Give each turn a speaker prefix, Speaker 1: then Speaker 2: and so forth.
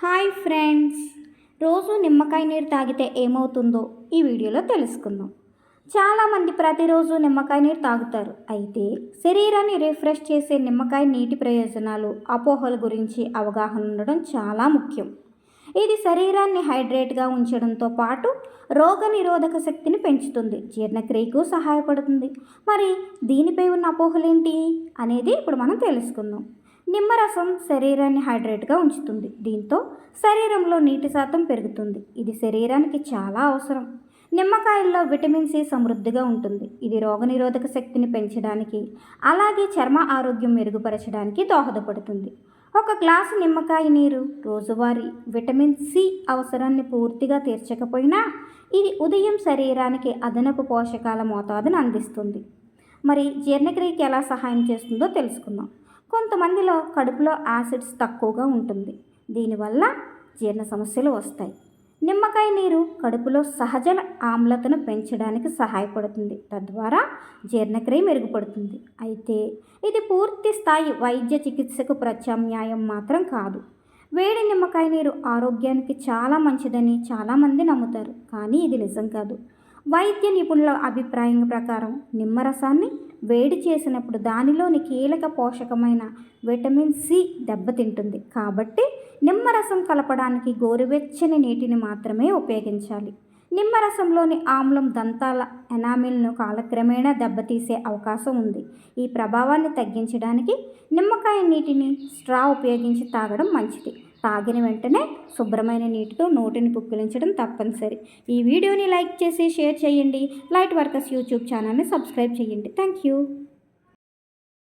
Speaker 1: Hi friends. రోజు నిమ్మకాయ నీరు తాగితే ఏమవుతుందో ఈ వీడియోలో తెలుసుకుందాం. చాలామంది ప్రతిరోజు నిమ్మకాయ నీరు తాగుతారు. అయితే శరీరాన్ని రిఫ్రెష్ చేసే నిమ్మకాయ నీటి ప్రయోజనాలు అపోహల గురించి అవగాహన ఉండడం చాలా ముఖ్యం. ఇది శరీరాన్ని హైడ్రేట్గా ఉంచడంతో పాటు రోగ నిరోధక శక్తిని పెంచుతుంది. జీర్ణక్రియకు సహాయపడుతుంది. మరి దీనిపై ఉన్న అపోహలేంటి అనేది ఇప్పుడు మనం తెలుసుకుందాం. నిమ్మరసం శరీరాన్ని హైడ్రేట్గా ఉంచుతుంది. దీంతో శరీరంలో నీటి శాతం పెరుగుతుంది. ఇది శరీరానికి చాలా అవసరం. నిమ్మకాయల్లో విటమిన్ సి సమృద్ధిగా ఉంటుంది. ఇది రోగనిరోధక శక్తిని పెంచడానికి అలాగే చర్మ ఆరోగ్యం మెరుగుపరచడానికి దోహదపడుతుంది. ఒక గ్లాసు నిమ్మకాయ నీరు రోజువారీ విటమిన్ సి అవసరాన్ని పూర్తిగా తీర్చకపోయినా ఇది ఉదయం శరీరానికి అదనపు పోషకాల మోతాదును అందిస్తుంది. మరి జీర్ణక్రియకి ఎలా సహాయం చేస్తుందో తెలుసుకుందాం. కొంతమందిలో కడుపులో యాసిడ్స్ తక్కువగా ఉంటుంది. దీనివల్ల జీర్ణ సమస్యలు వస్తాయి. నిమ్మకాయ నీరు కడుపులో సహజ ఆమ్లతను పెంచడానికి సహాయపడుతుంది. తద్వారా జీర్ణక్రియ మెరుగుపడుతుంది. అయితే ఇది పూర్తి స్థాయి వైద్య చికిత్సకు ప్రత్యామ్నాయం మాత్రం కాదు. వేడి నిమ్మకాయ నీరు ఆరోగ్యానికి చాలా మంచిదని చాలామంది నమ్ముతారు. కానీ ఇది నిజం కాదు. వైద్య నిపుణుల అభిప్రాయం ప్రకారం నిమ్మరసాన్ని వేడి చేసినప్పుడు దానిలోని కీలక పోషకమైన విటమిన్ సి దెబ్బతింటుంది. కాబట్టి నిమ్మరసం కలపడానికి గోరువెచ్చని నీటిని మాత్రమే ఉపయోగించాలి. నిమ్మరసంలోని ఆమ్లం దంతాల ఎనామిల్ను కాలక్రమేణా దెబ్బతీసే అవకాశం ఉంది. ఈ ప్రభావాన్ని తగ్గించడానికి నిమ్మకాయ నీటిని స్ట్రా ఉపయోగించి తాగడం మంచిది. తాగిన వెంటనే శుభ్రమైన నీటితో నోటిని పుక్కిలించడం తప్పనిసరి. ఈ వీడియోని లైక్ చేసి షేర్ చేయండి. లైట్ వర్కర్స్ యూట్యూబ్ ఛానల్ని సబ్స్క్రైబ్ చేయండి. Thank you